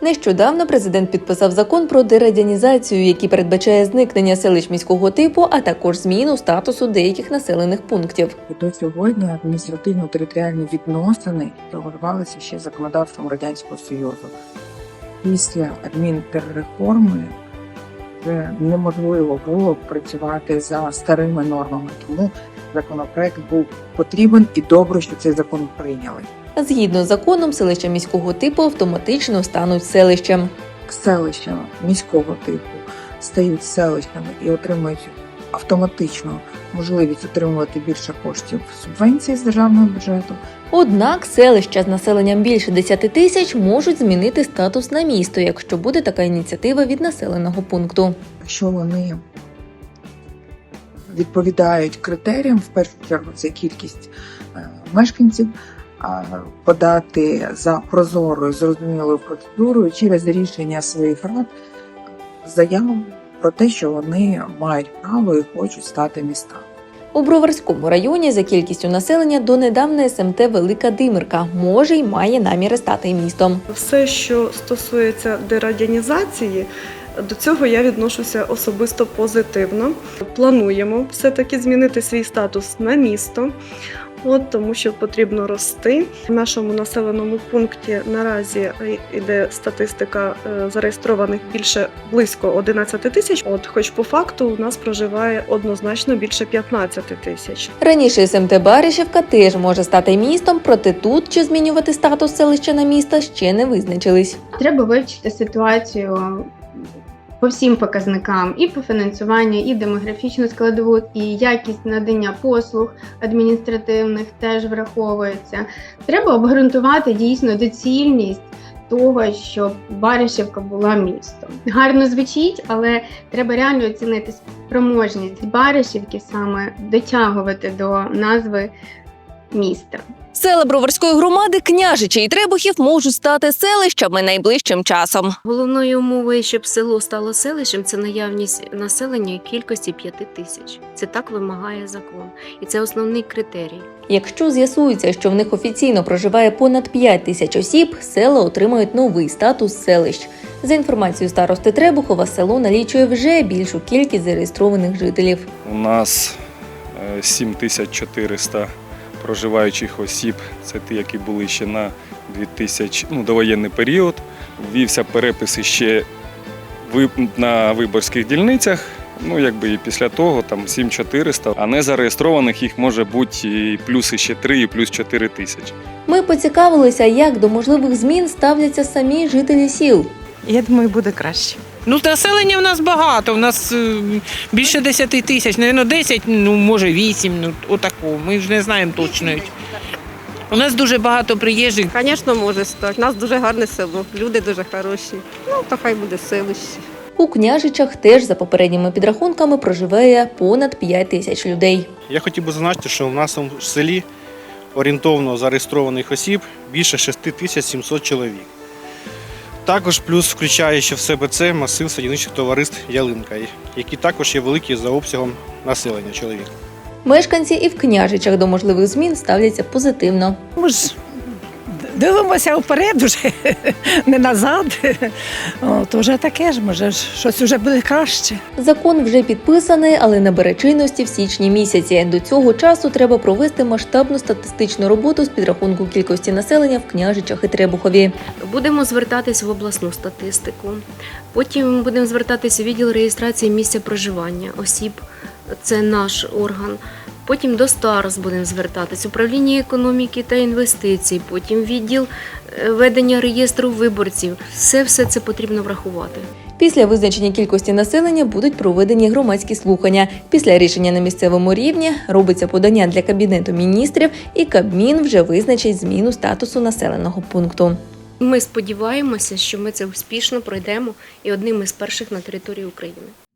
Нещодавно президент підписав закон про дерадянізацію, який передбачає зникнення селищ міського типу, а також зміну статусу деяких населених пунктів. До сьогодні адміністративно-територіальні відносини регулювалися ще законодавством Радянського Союзу. Після адмінтерреформи неможливо було працювати за старими нормами, тому законопроект був потрібен і добре, що цей закон прийняли. Згідно з законом, селища міського типу автоматично стануть селищем. Селища міського типу стають селищами і отримують автоматично можливість отримувати більше коштів субвенцій з державного бюджету. Однак селища з населенням більше 10 тисяч можуть змінити статус на місто, якщо буде така ініціатива від населеного пункту. Якщо вони відповідають критеріям, в першу чергу це кількість е, мешканців, подати за прозорою, зрозумілою процедурою через рішення своїх рад заяву про те, що вони мають право і хочуть стати містами. У Броварському районі за кількістю населення донедавна СМТ Велика Димирка може й має наміри стати містом. Все, що стосується дерадянізації, до цього я відношуся особисто позитивно. Плануємо все-таки змінити свій статус на місто. От тому, що потрібно рости в нашому населеному пункті. Наразі йде статистика е, зареєстрованих більше близько 11 тисяч. От, хоч по факту, у нас проживає однозначно більше 15 тисяч. Раніше СМТ Баришівка теж може стати містом, проте тут чи змінювати статус селища на місто ще не визначились. Треба вивчити ситуацію по всім показникам, і по фінансуванню, і демографічну складову, і якість надання послуг адміністративних теж враховується. Треба обґрунтувати дійсно доцільність. Того, щоб Баришівка була містом. Гарно звучить, але треба реально оцінити спроможність Баришівки саме дотягувати до назви міста. Села Броварської громади, княжичі і Требухів можуть стати селищами найближчим часом. Головною умовою, щоб село стало селищем, це наявність населення у кількості 5 тисяч. Це так вимагає закон, і це основний критерій. Якщо з'ясується, що в них офіційно проживає понад 5 тисяч осіб, села отримають новий статус селищ. За інформацією старости Требухова, село налічує вже більшу кількість зареєстрованих жителів. У нас е, 7400 проживаючих осіб. Це ті, які були ще на 2000, ну, довоєнний період. Ввівся перепис ще на виборських дільницях. Ну, якби і після того там 7400, а не зареєстрованих їх може бути і плюс ще 3, і плюс 4 тисячі. Ми поцікавилися, як до можливих змін ставляться самі жителі сіл. Я думаю, буде краще. Ну, населення в нас багато, у нас е, більше 10 тисяч, напевно, 10, ну, може 8, ну, отако. Ми ж не знаємо точно. У нас дуже багато приїжджих. Звісно, може стати. У нас дуже гарне село, люди дуже хороші. Ну, то хай буде селище. У княжичах теж за попередніми підрахунками проживає понад 5 тисяч людей. Я хотів би зазначити, що в нашому селі орієнтовно зареєстрованих осіб більше 6700 чоловік. Також плюс включає ще в себе це масив садівничих товариств Ялинка, які також є великі за обсягом населення чоловік. Мешканці і в княжичах до можливих змін ставляться позитивно. Ми ж дивимося вперед вже, не назад. О, то вже таке ж, може, щось вже буде краще. Закон вже підписаний, але набере чинності в січні місяці. До цього часу треба провести масштабну статистичну роботу з підрахунку кількості населення в княжичах і Требухові. Будемо звертатись в обласну статистику. Потім будемо звертатись у відділ реєстрації місця проживання осіб. Це наш орган. Потім до старост будемо звертатись, управління економіки та інвестицій, потім відділ е, ведення реєстру виборців. Все все це потрібно врахувати. Після визначення кількості населення будуть проведені громадські слухання. Після рішення на місцевому рівні робиться подання для кабінету міністрів, і Кабмін вже визначить зміну статусу населеного пункту. Ми сподіваємося, що ми це успішно пройдемо і одним із перших на території України.